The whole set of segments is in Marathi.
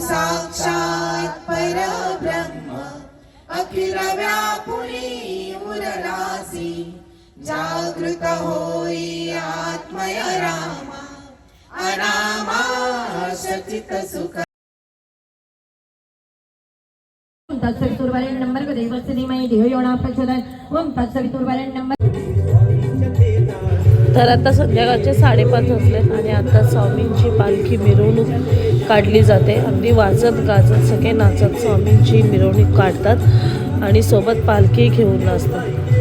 साक्षात परब्रह्म. अखिल व्यापुरी उरलासी जागृत होई आत्मय रामा. अनामा सचित सुख. ओम तत्सवितुर्वरेण्यं नंबर देवस्य धीमहि धियो यो न प्रचोदयात् ओम तत्सवितुर्वरेण्यं नंबर तर आता संध्याकाळचे साडेपाच वाजलेत आणि आता स्वामींची पालखी मिरवणूक. काढली जाते. अगदी वाजत गाजत सगळे नाचत स्वामींची मिरवणूक काढतात आणि सोबत पालखी घेऊन नाचतात.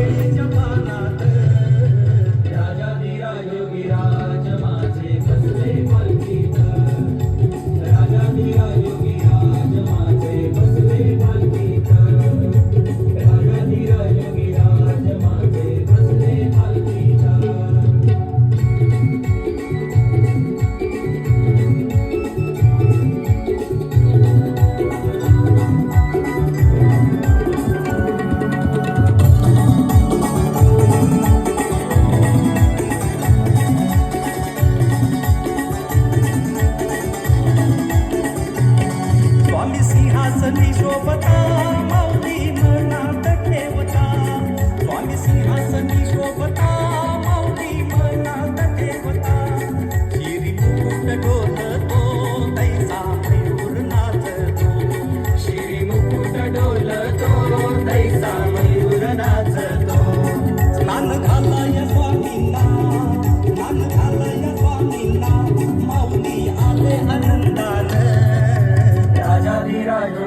माझे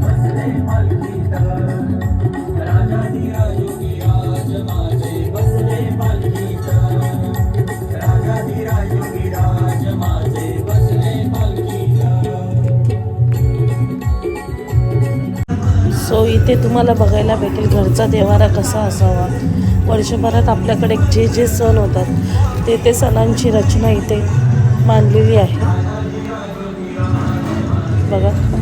बसले पालखीत माझे बसले पालखीत माझे बसले पालखीत सो इथे तुम्हाला बघायला भेटेल घरचा देवारा कसा असावा. वर्षभरात आपल्याकडे जे जे सण होतात ते ते सणांची रचना इथे मांडलेली आहे. Baga.